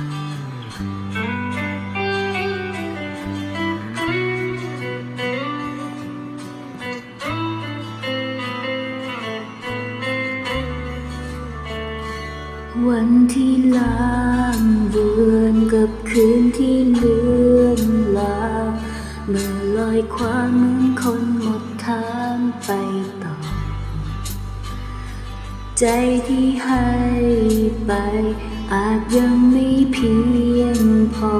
วันที่ลางเบือนกับคืนที่เลือนลาเมื่อลอยคว้างเหมือนคนหมดทางไปต่อ ใจที่ให้ไป อาจยังไม่เพียงพอ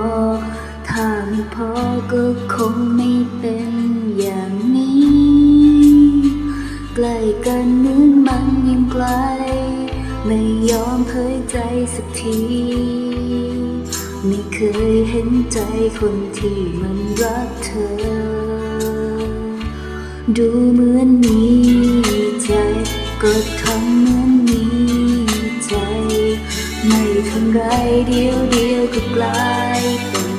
ถ้าไม่พอก็คงไม่เป็นอย่างนี้ ใกล้กันเหมือนมันยังไกล ไม่ยอมเผยใจสักที ไม่เคยเห็นใจคนที่มันรักเธอ ดูเหมือนมีใจก็ ไม่ทันไรเดียวเดียวก็กลายเป็น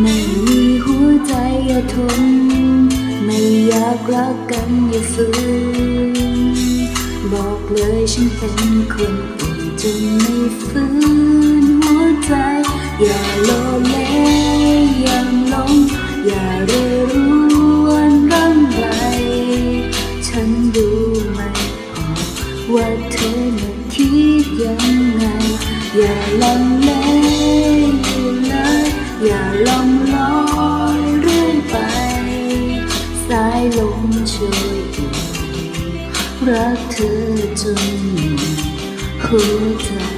ไม่มีหัวใจอย่าทน ไม่อยากรักกันอย่าฝืนบอกเลยฉันเป็นคนอื่นจนไม่ฟื้นหัวใจ อย่าโลเลอย่าหลงอย่าเร่รวนร่ำไร ฉันดูไม่ออกว่าเธอ ยังไง อย่าลังเลอยู่เลยอย่าลองลอยเรื่อยไป สายลมช่วยรักเธอจนหัวใจ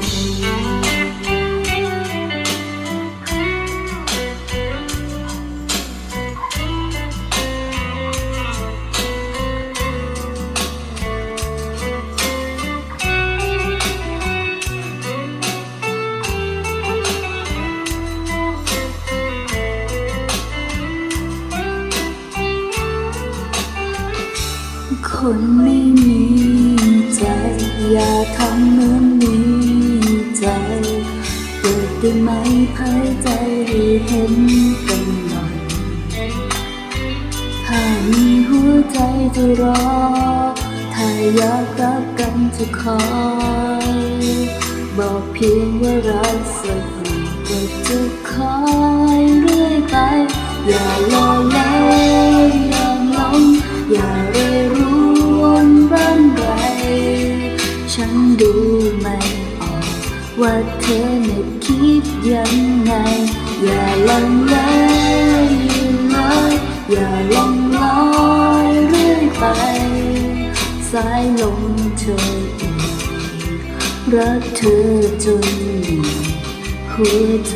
คนไม่มีใจ อย่าทำเหมือนมีใจเปิดได้ไหมเผยใจให้เห็นกันหน่อยถ้ามีหัวใจจะรอ ถ้าอยากรักกันจะคอย บอกเพียงว่ารักสักหน่อยก็จะคอยเรื่อยไป อย่าลอ ฉันดูไม่ออก ว่าเธอน่ะคิดยังไง อย่าลังเลอยู่เลยอย่าลองลอยเรื่อยไป สายลมเธออุ่นรักเธอจนหัวใจ